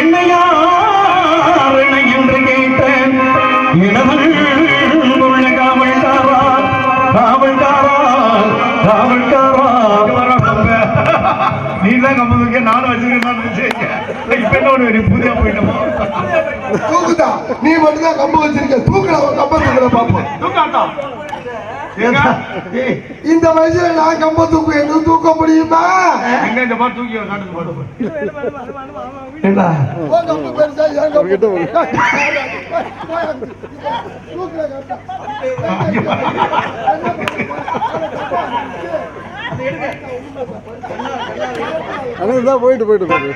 என்னையாரணை என்று கேட்ட இளவல் உள்ள காவல்காரா காவல்காரா காவல்காரா நீ தான் கம்பதுக்கு நானும் வச்சிருக்கேன் இப்ப என்ன ஒண்ணு புதிய போயிட்டோம் தூக்குதா நீ மட்டும் தான் கம்பு வச்சிருக்க. தூக்கல கம்பம் பாப்போம். தூக்காட்டா? இந்த வயசுல நான் கம்ப தூக்கு என்ன தூக்க முடியுமா எங்க இந்த தூக்கி காட்டுக்கு போட்டு என்ன கம்பு பெருசா கம்பு போயிட்டு போயிட்டு போயிட்டு